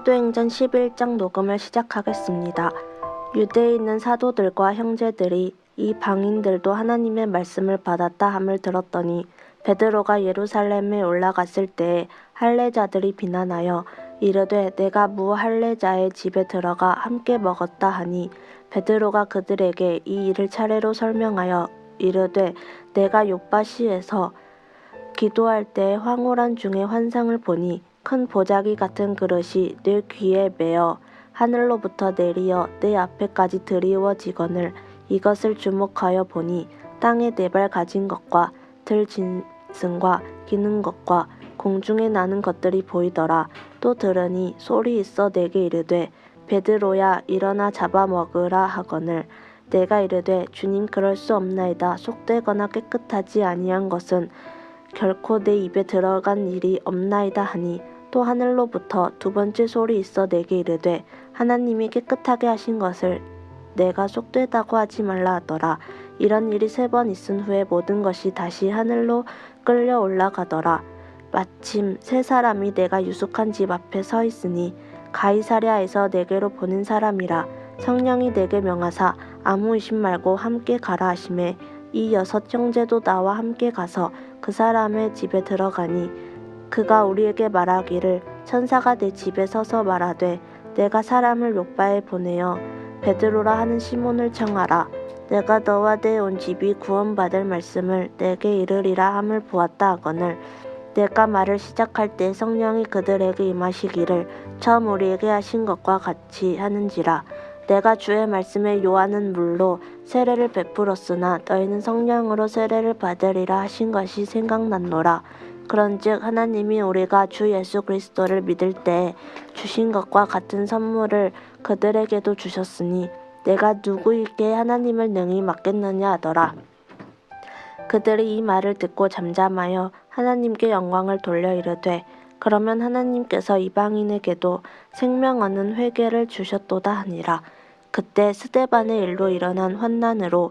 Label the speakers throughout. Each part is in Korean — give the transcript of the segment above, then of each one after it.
Speaker 1: 사도행전 11장 녹음을 시작하겠습니다. 유대에 있는 사도들과 형제들이 이 방인들도 하나님의 말씀을 받았다 함을 들었더니 베드로가 예루살렘에 올라갔을 때에 할례자들이 비난하여 이르되 내가 무 할례자의 집에 들어가 함께 먹었다 하니 베드로가 그들에게 이 일을 차례로 설명하여 이르되 내가 요바시에서 기도할 때 황홀한 중에 환상을 보니 큰 보자기 같은 그릇이 내 귀에 매어 하늘로부터 내리어 내 앞에까지 드리워지거늘 이것을 주목하여 보니 땅에 네발 가진 것과 들 짐승과 기는 것과 공중에 나는 것들이 보이더라. 또 들으니 소리 있어 내게 이르되 베드로야 일어나 잡아먹으라 하거늘. 내가 이르되 주님 그럴 수 없나이다. 속되거나 깨끗하지 아니한 것은 결코 내 입에 들어간 일이 없나이다 하니 또 하늘로부터 두 번째 소리 있어 내게 이르되 하나님이 깨끗하게 하신 것을 내가 속되다고 하지 말라 하더라. 이런 일이 세 번 있은 후에 모든 것이 다시 하늘로 끌려 올라가더라. 마침 세 사람이 내가 유숙한 집 앞에 서 있으니 가이사랴에서 내게로 보낸 사람이라. 성령이 내게 명하사 아무 의심 말고 함께 가라 하심에 이 여섯 형제도 나와 함께 가서 그 사람의 집에 들어가니 그가 우리에게 말하기를 천사가 내 집에 서서 말하되 내가 사람을 요바에 보내어 베드로라 하는 시몬을 청하라. 내가 너와 내 온 집이 구원받을 말씀을 내게 이르리라 함을 보았다 하거늘 내가 말을 시작할 때 성령이 그들에게 임하시기를 처음 우리에게 하신 것과 같이 하는지라. 내가 주의 말씀에 요하는 물로 세례를 베풀었으나 너희는 성령으로 세례를 받으리라 하신 것이 생각났노라 그런즉 하나님이 우리가 주 예수 그리스도를 믿을 때 주신 것과 같은 선물을 그들에게도 주셨으니 내가 누구에게 하나님을 능히 맡겠느냐 하더라. 그들이 이 말을 듣고 잠잠하여 하나님께 영광을 돌려 이르되 그러면 하나님께서 이방인에게도 생명 얻는 회개를 주셨도다 하니라. 그때 스데반의 일로 일어난 환난으로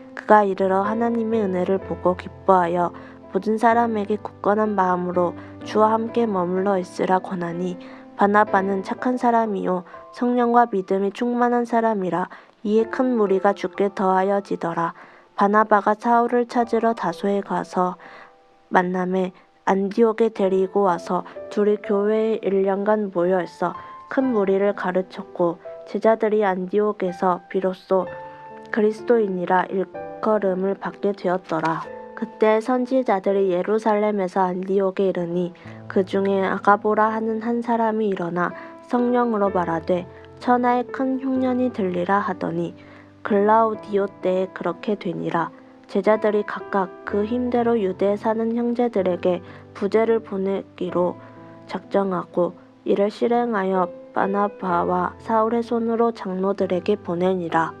Speaker 1: 그가 이르러 하나님의 은혜를 보고 기뻐하여 모든 사람에게 굳건한 마음으로 주와 함께 머물러 있으라 권하니 바나바는 착한 사람이요 성령과 믿음이 충만한 사람이라 이에 큰 무리가 죽게 더하여지더라. 바나바가 사울을 찾으러 다소에 가서 만남에 안디옥에 데리고 와서 둘이 교회에 1년간 모여 있어 큰 무리를 가르쳤고 제자들이 안디옥에서 비로소 그리스도인이라 일컬음을 받게 되었더라. 그때 선지자들이 예루살렘에서 안디옥에 이르니 그 중에 아가보라 하는 한 사람이 일어나 성령으로 말하되 천하에 큰 흉년이 들리라 하더니 글라우디오 때에 그렇게 되니라. 제자들이 각각 그 힘대로 유대에 사는 형제들에게 부제를 보내기로 작정하고 이를 실행하여 바나바와 사울의 손으로 장로들에게 보내니라.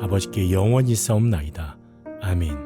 Speaker 2: 아버지께 영원히 싸움나이다. 아멘.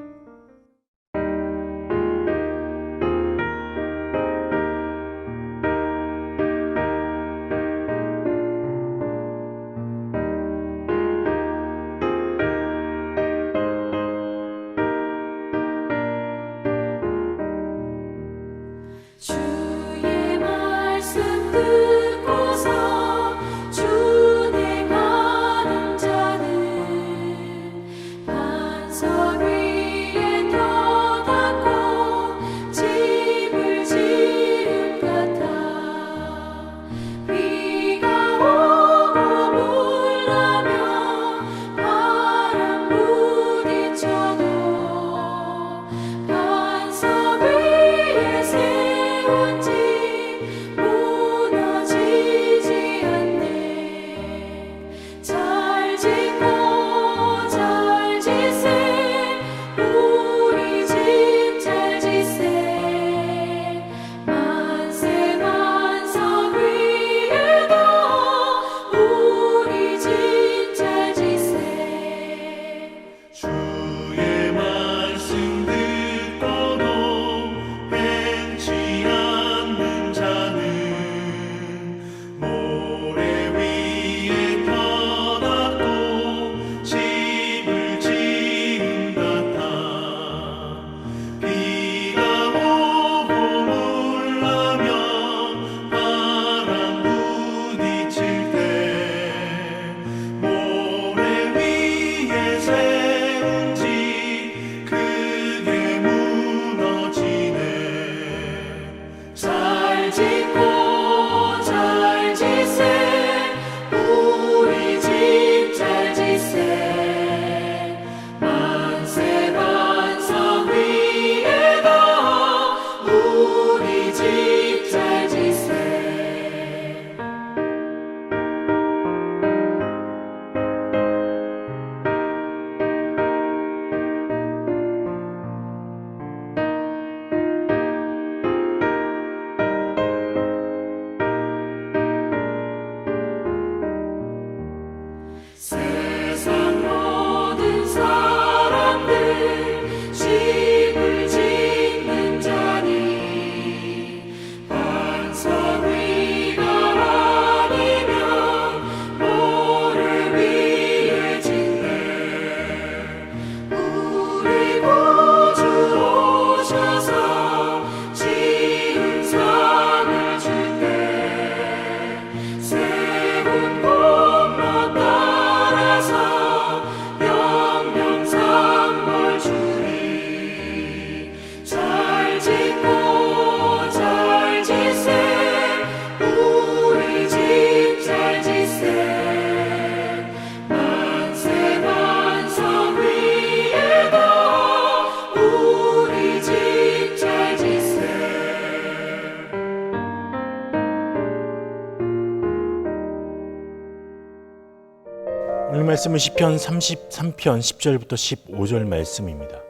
Speaker 2: 오늘 말씀은 시편 33편 10절부터 15절 말씀입니다.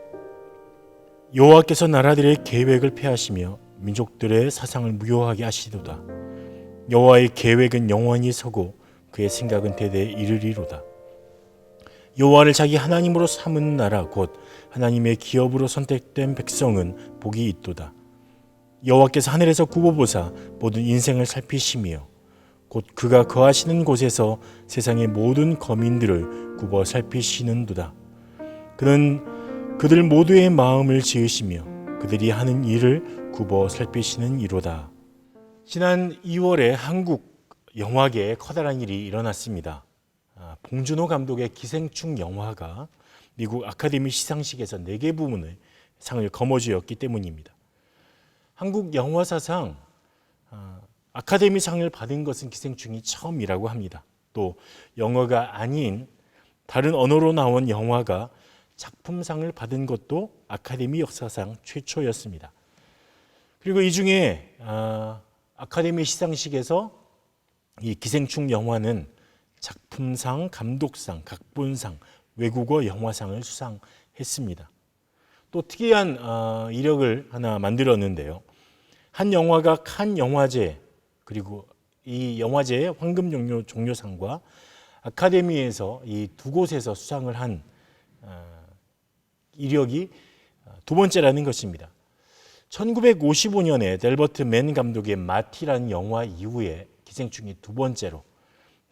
Speaker 2: 여호와께서 나라들의 계획을 폐하시며 민족들의 사상을 무효하게 하시도다. 여호와의 계획은 영원히 서고 그의 생각은 대대에 이르리로다. 여호와를 자기 하나님으로 삼은 나라 곧 하나님의 기업으로 선택된 백성은 복이 있도다. 여호와께서 하늘에서 굽어보사 모든 인생을 살피시며 곧 그가 거하시는 곳에서 세상의 모든 거민들을 굽어 살피시는도다. 그는 그들 모두의 마음을 지으시며 그들이 하는 일을 굽어 살피시는 이로다. 지난 2월에 한국 영화계에 커다란 일이 일어났습니다. 아, 봉준호 감독의 기생충 영화가 미국 아카데미 시상식에서 4개 부문의 상을 거머쥐었기 때문입니다. 한국 영화 사상 아, 아카데미상을 받은 것은 기생충이 처음이라고 합니다. 또 영어가 아닌 다른 언어로 나온 영화가 작품상을 받은 것도 아카데미 역사상 최초였습니다. 그리고 이 중에 아, 아카데미 시상식에서 이 기생충 영화는 작품상, 감독상, 각본상, 외국어 영화상을 수상했습니다. 또 특이한 어, 이력을 하나 만들었는데요. 한 영화가 칸 영화제 그리고 이 영화제의 황금 종료 종료상과 아카데미에서 이 두 곳에서 수상을 한 어, 이력이 두 번째라는 것입니다. 1955년에 델버트 맨 감독의 마티라는 영화 이후에 기생충이 두 번째로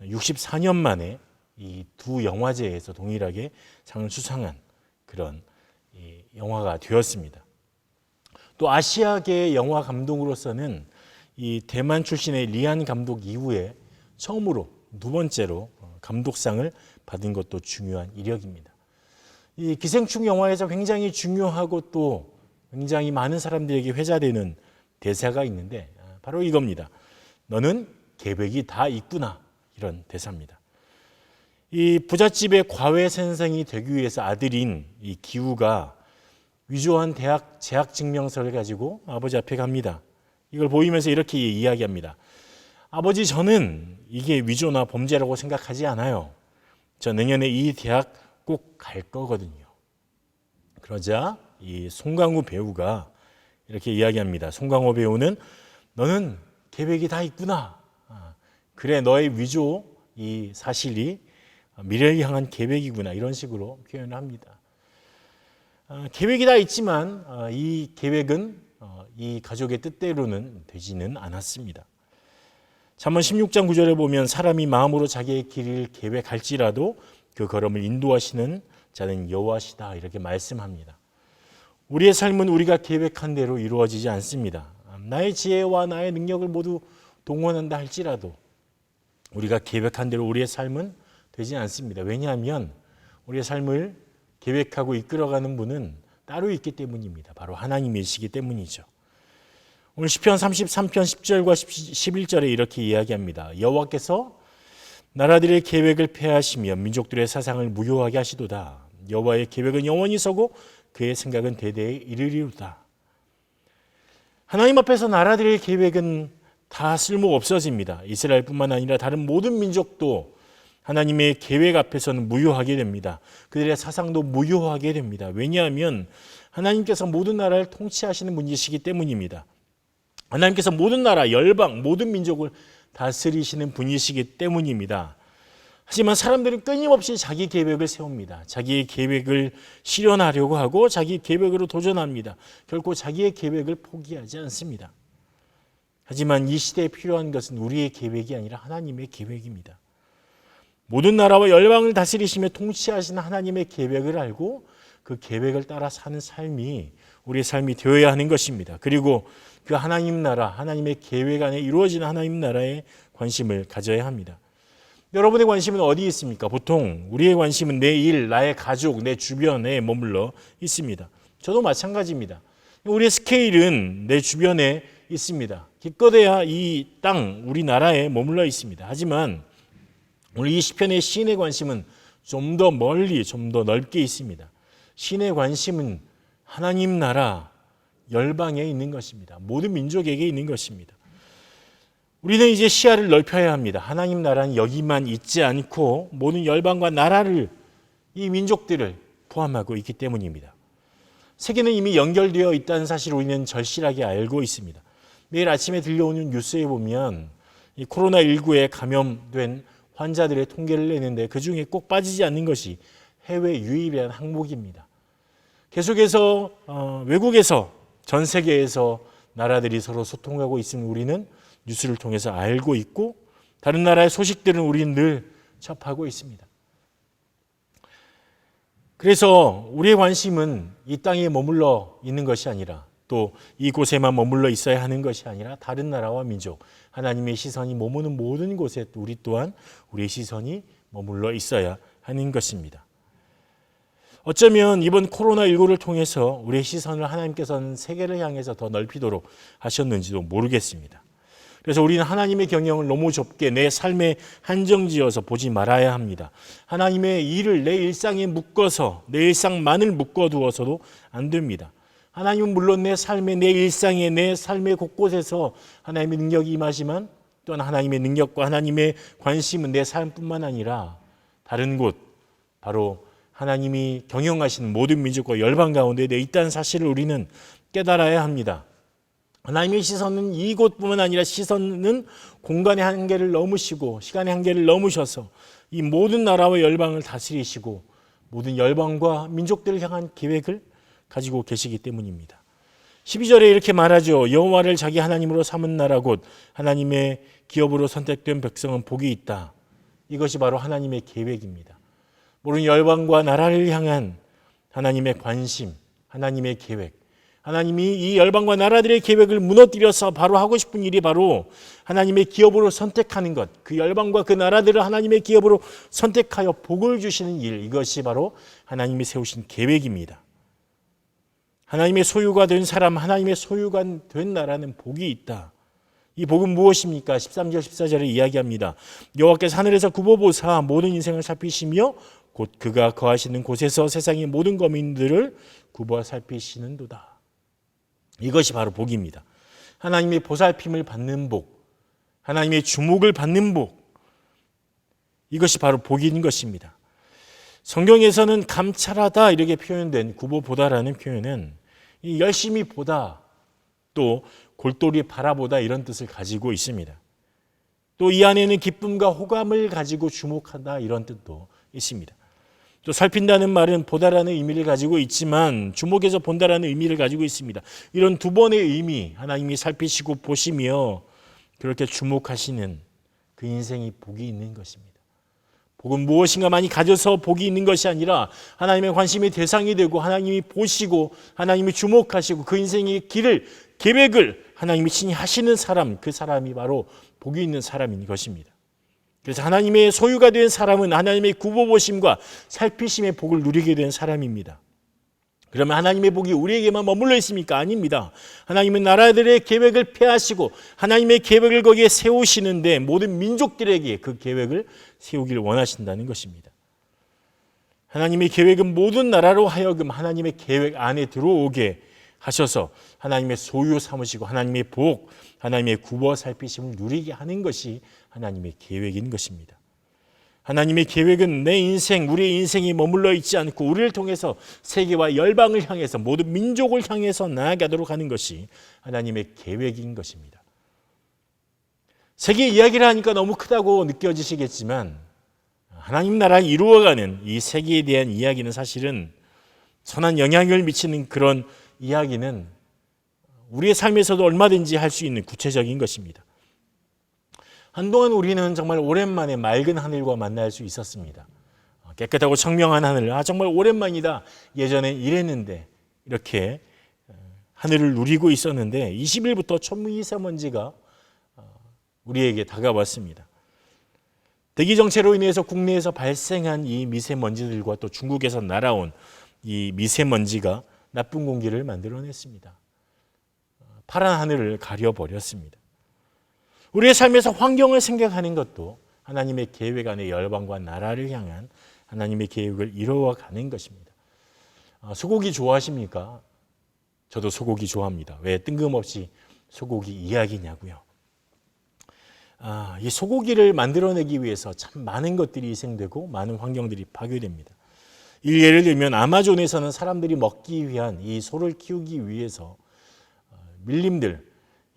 Speaker 2: 64년 만에 이 두 영화제에서 동일하게 상을 수상한 그런 이 영화가 되었습니다. 또 아시아계 영화 감독으로서는 이 대만 출신의 리안 감독 이후에 처음으로 두 번째로 감독상을 받은 것도 중요한 이력입니다. 이 기생충 영화에서 굉장히 중요하고 또 굉장히 많은 사람들에게 회자되는 대사가 있는데 바로 이겁니다. 너는 계획이 다 있구나 이런 대사입니다. 이 부잣집의 과외 선생이 되기 위해서 아들인 이 기우가 위조한 대학 재학 증명서를 가지고 아버지 앞에 갑니다. 이걸 보이면서 이렇게 이야기합니다. 아버지 저는 이게 위조나 범죄라고 생각하지 않아요. 저 내년에 이 대학 꼭 갈 거거든요. 그러자 이 송강호 배우가 이렇게 이야기합니다. 송강호 배우는 너는 계획이 다 있구나. 아, 그래 너의 위조 이 사실이 미래를 향한 계획이구나 이런 식으로 표현을 합니다. 아, 계획이 다 있지만 아, 이 계획은 어, 이 가족의 뜻대로는 되지는 않았습니다. 잠언 16장 9절에 보면 사람이 마음으로 자기의 길을 계획할지라도 그 걸음을 인도하시는 자는 여호와시다 이렇게 말씀합니다. 우리의 삶은 우리가 계획한 대로 이루어지지 않습니다. 나의 지혜와 나의 능력을 모두 동원한다 할지라도 우리가 계획한 대로 우리의 삶은 되지 않습니다. 왜냐하면 우리의 삶을 계획하고 이끌어가는 분은 따로 있기 때문입니다. 바로 하나님이시기 때문이죠. 오늘 시편 33편 10절과 11절에 이렇게 이야기합니다. 여호와께서 나라들의 계획을 폐하시며 민족들의 사상을 무효하게 하시도다. 여호와의 계획은 영원히 서고 그의 생각은 대대에 이르리로다. 하나님 앞에서 나라들의 계획은 다 쓸모 없어집니다. 이스라엘뿐만 아니라 다른 모든 민족도 하나님의 계획 앞에서는 무효하게 됩니다. 그들의 사상도 무효하게 됩니다. 왜냐하면 하나님께서 모든 나라를 통치하시는 분이시기 때문입니다. 하나님께서 모든 나라, 열방, 모든 민족을 다스리시는 분이시기 때문입니다. 하지만 사람들은 끊임없이 자기 계획을 세웁니다. 자기의 계획을 실현하려고 하고 자기 계획으로 도전합니다. 결코 자기의 계획을 포기하지 않습니다. 하지만 이 시대에 필요한 것은 우리의 계획이 아니라 하나님의 계획입니다. 모든 나라와 열방을 다스리시며 통치하시는 하나님의 계획을 알고 그 계획을 따라 사는 삶이 우리의 삶이 되어야 하는 것입니다. 그리고 그 하나님 나라, 하나님의 계획 안에 이루어지는 하나님 나라에 관심을 가져야 합니다. 여러분의 관심은 어디 있습니까? 보통 우리의 관심은 내 일, 나의 가족, 내 주변에 머물러 있습니다. 저도 마찬가지입니다. 우리의 스케일은 내 주변에 있습니다. 기껏해야 이 땅, 우리나라에 머물러 있습니다. 하지만 오늘 이 시편의 시인의 관심은 좀 더 멀리, 좀 더 넓게 있습니다. 시인의 관심은 하나님 나라, 열방에 있는 것입니다. 모든 민족에게 있는 것입니다. 우리는 이제 시야를 넓혀야 합니다. 하나님 나라는 여기만 있지 않고 모든 열방과 나라를 이 민족들을 포함하고 있기 때문입니다. 세계는 이미 연결되어 있다는 사실을 우리는 절실하게 알고 있습니다. 매일 아침에 들려오는 뉴스에 보면 이 코로나19에 감염된 환자들의 통계를 내는데 그 중에 꼭 빠지지 않는 것이 해외 유입이라는 항목입니다. 계속해서 어, 외국에서 전 세계에서 나라들이 서로 소통하고 있음을 우리는 뉴스를 통해서 알고 있고 다른 나라의 소식들은 우리는 늘 접하고 있습니다. 그래서 우리의 관심은 이 땅에 머물러 있는 것이 아니라 또 이곳에만 머물러 있어야 하는 것이 아니라 다른 나라와 민족, 하나님의 시선이 머무는 모든 곳에 우리 또한 우리의 시선이 머물러 있어야 하는 것입니다. 어쩌면 이번 코로나19를 통해서 우리의 시선을 하나님께서는 세계를 향해서 더 넓히도록 하셨는지도 모르겠습니다. 그래서 우리는 하나님의 경영을 너무 좁게 내 삶에 한정지어서 보지 말아야 합니다. 하나님의 일을 내 일상에 묶어서 내 일상만을 묶어두어서도 안 됩니다. 하나님은 물론 내 삶에 내 일상에 내 삶의 곳곳에서 하나님의 능력이 임하지만 또한 하나님의 능력과 하나님의 관심은 내 삶뿐만 아니라 다른 곳 바로 하나님이 경영하시는 모든 민족과 열방 가운데 내 있다는 사실을 우리는 깨달아야 합니다. 하나님의 시선은 이곳뿐만 아니라 시선은 공간의 한계를 넘으시고 시간의 한계를 넘으셔서 이 모든 나라와 열방을 다스리시고 모든 열방과 민족들을 향한 계획을 가지고 계시기 때문입니다. 12절에 이렇게 말하죠. 여호와를 자기 하나님으로 삼은 나라 곧 하나님의 기업으로 선택된 백성은 복이 있다. 이것이 바로 하나님의 계획입니다. 모든 열방과 나라를 향한 하나님의 관심, 하나님의 계획. 하나님이 이 열방과 나라들의 계획을 무너뜨려서 바로 하고 싶은 일이 바로 하나님의 기업으로 선택하는 것. 그 열방과 그 나라들을 하나님의 기업으로 선택하여 복을 주시는 일. 이것이 바로 하나님이 세우신 계획입니다. 하나님의 소유가 된 사람, 하나님의 소유가 된 나라는 복이 있다. 이 복은 무엇입니까? 13절 14절에 이야기합니다. 여호와께서 하늘에서 굽어보사 모든 인생을 살피시며 곧 그가 거하시는 곳에서 세상의 모든 거민들을 굽어 살피시는도다. 이것이 바로 복입니다. 하나님의 보살핌을 받는 복, 하나님의 주목을 받는 복. 이것이 바로 복인 것입니다. 성경에서는 감찰하다 이렇게 표현된 구보보다라는 표현은 이 열심히 보다 또 골똘히 바라보다 이런 뜻을 가지고 있습니다. 또 이 안에는 기쁨과 호감을 가지고 주목하다 이런 뜻도 있습니다. 또 살핀다는 말은 보다라는 의미를 가지고 있지만 주목해서 본다라는 의미를 가지고 있습니다. 이런 두 번의 의미 하나님이 살피시고 보시며 그렇게 주목하시는 그 인생이 복이 있는 것입니다. 복은 무엇인가 많이 가져서 복이 있는 것이 아니라 하나님의 관심의 대상이 되고 하나님이 보시고 하나님이 주목하시고 그 인생의 길을 계획을 하나님이 친히 하시는 사람 그 사람이 바로 복이 있는 사람인 것입니다. 그래서 하나님의 소유가 된 사람은 하나님의 구보보심과 살피심의 복을 누리게 된 사람입니다. 그러면 하나님의 복이 우리에게만 머물러 있습니까? 아닙니다. 하나님은 나라들의 계획을 폐하시고 하나님의 계획을 거기에 세우시는데 모든 민족들에게 그 계획을 세우기를 원하신다는 것입니다. 하나님의 계획은 모든 나라로 하여금 하나님의 계획 안에 들어오게 하셔서 하나님의 소유 삼으시고 하나님의 복, 하나님의 구워 살피심을 누리게 하는 것이 하나님의 계획인 것입니다. 하나님의 계획은 내 인생, 우리의 인생이 머물러 있지 않고 우리를 통해서 세계와 열방을 향해서 모든 민족을 향해서 나아가도록 하는 것이 하나님의 계획인 것입니다. 세계 이야기를 하니까 너무 크다고 느껴지시겠지만 하나님 나라 이루어가는 이 세계에 대한 이야기는 사실은 선한 영향을 미치는 그런 이야기는 우리의 삶에서도 얼마든지 할 수 있는 구체적인 것입니다. 한동안 우리는 정말 오랜만에 맑은 하늘과 만날 수 있었습니다. 깨끗하고 청명한 하늘, 아 정말 오랜만이다. 예전에 이랬는데 이렇게 어, 하늘을 누리고 있었는데 20일부터 초미세먼지가 어, 우리에게 다가왔습니다. 대기 정체로 인해서 국내에서 발생한 이 미세먼지들과 또 중국에서 날아온 이 미세먼지가 나쁜 공기를 만들어냈습니다. 파란 하늘을 가려버렸습니다. 우리의 삶에서 환경을 생각하는 것도 하나님의 계획 안에 열방과 나라를 향한 하나님의 계획을 이루어 가는 것입니다. 아, 소고기 좋아하십니까? 저도 소고기 좋아합니다. 왜 뜬금없이 소고기 이야기냐고요. 아, 이 소고기를 만들어내기 위해서 참 많은 것들이 희생되고 많은 환경들이 파괴됩니다. 이 예를 들면 아마존에서는 사람들이 먹기 위한 이 소를 키우기 위해서 어, 밀림들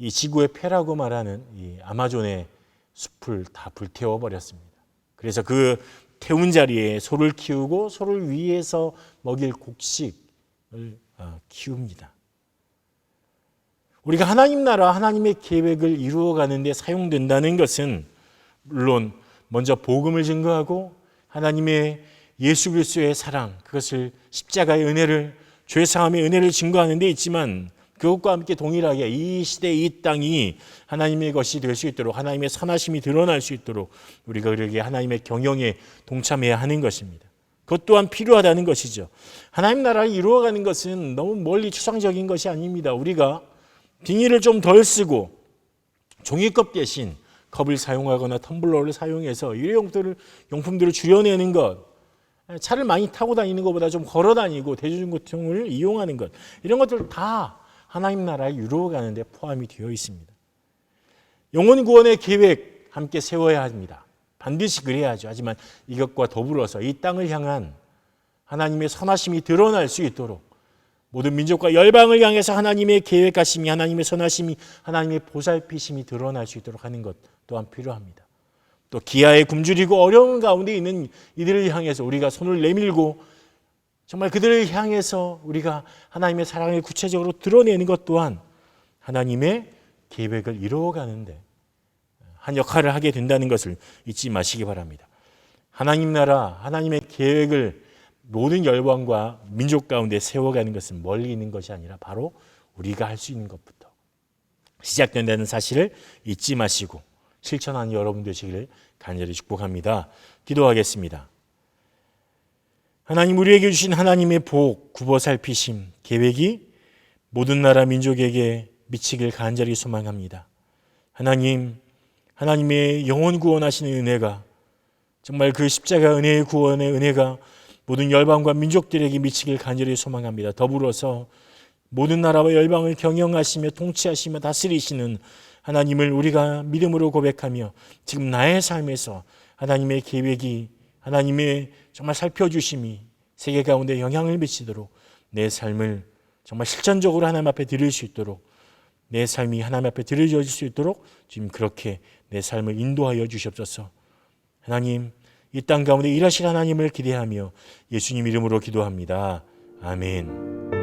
Speaker 2: 이 지구의 폐라고 말하는 이 아마존의 숲을 다 불태워 버렸습니다. 그래서 그 태운 자리에 소를 키우고 소를 위해서 먹일 곡식을 어, 키웁니다. 우리가 하나님 나라 하나님의 계획을 이루어 가는데 사용된다는 것은 물론 먼저 복음을 증거하고 하나님의 예수 그리스도의 사랑 그것을 십자가의 은혜를 죄 사함의 은혜를 증거하는 데 있지만 그것과 함께 동일하게 이 시대 이 땅이 하나님의 것이 될 수 있도록 하나님의 선하심이 드러날 수 있도록 우리가 그렇게 하나님의 경영에 동참해야 하는 것입니다. 그것 또한 필요하다는 것이죠. 하나님 나라를 이루어가는 것은 너무 멀리 추상적인 것이 아닙니다. 우리가 비닐을 좀 덜 쓰고 종이컵 대신 컵을 사용하거나 텀블러를 사용해서 일회용품들을 용품들을 줄여내는 것, 차를 많이 타고 다니는 것보다 좀 걸어 다니고 대중교통을 이용하는 것 이런 것들 다 하나님 나라에 이루어가는 데 포함이 되어 있습니다. 영혼 구원의 계획 함께 세워야 합니다. 반드시 그래야죠. 하지만 이것과 더불어서 이 땅을 향한 하나님의 선하심이 드러날 수 있도록 모든 민족과 열방을 향해서 하나님의 계획하심이 하나님의 선하심이 하나님의 보살피심이 드러날 수 있도록 하는 것 또한 필요합니다. 또 기아에 굶주리고 어려운 가운데 있는 이들을 향해서 우리가 손을 내밀고 정말 그들을 향해서 우리가 하나님의 사랑을 구체적으로 드러내는 것 또한 하나님의 계획을 이루어가는데 한 역할을 하게 된다는 것을 잊지 마시기 바랍니다. 하나님 나라, 하나님의 계획을 모든 열방과 민족 가운데 세워가는 것은 멀리 있는 것이 아니라 바로 우리가 할 수 있는 것부터 시작된다는 사실을 잊지 마시고 실천하는 여러분 되시기를 간절히 축복합니다. 기도하겠습니다. 하나님 우리에게 주신 하나님의 복, 굽어 살피심, 계획이 모든 나라 민족에게 미치길 간절히 소망합니다. 하나님, 하나님의 영혼 구원하시는 은혜가 정말 그 십자가 은혜의 구원의 은혜가 모든 열방과 민족들에게 미치길 간절히 소망합니다. 더불어서 모든 나라와 열방을 경영하시며 통치하시며 다스리시는 하나님을 우리가 믿음으로 고백하며 지금 나의 삶에서 하나님의 계획이 하나님의 정말 살펴주심이 세계 가운데 영향을 미치도록 내 삶을 정말 실전적으로 하나님 앞에 드릴 수 있도록 내 삶이 하나님 앞에 드려질 수 있도록 지금 그렇게 내 삶을 인도하여 주시옵소서. 하나님 이 땅 가운데 일하실 하나님을 기대하며 예수님 이름으로 기도합니다. 아멘.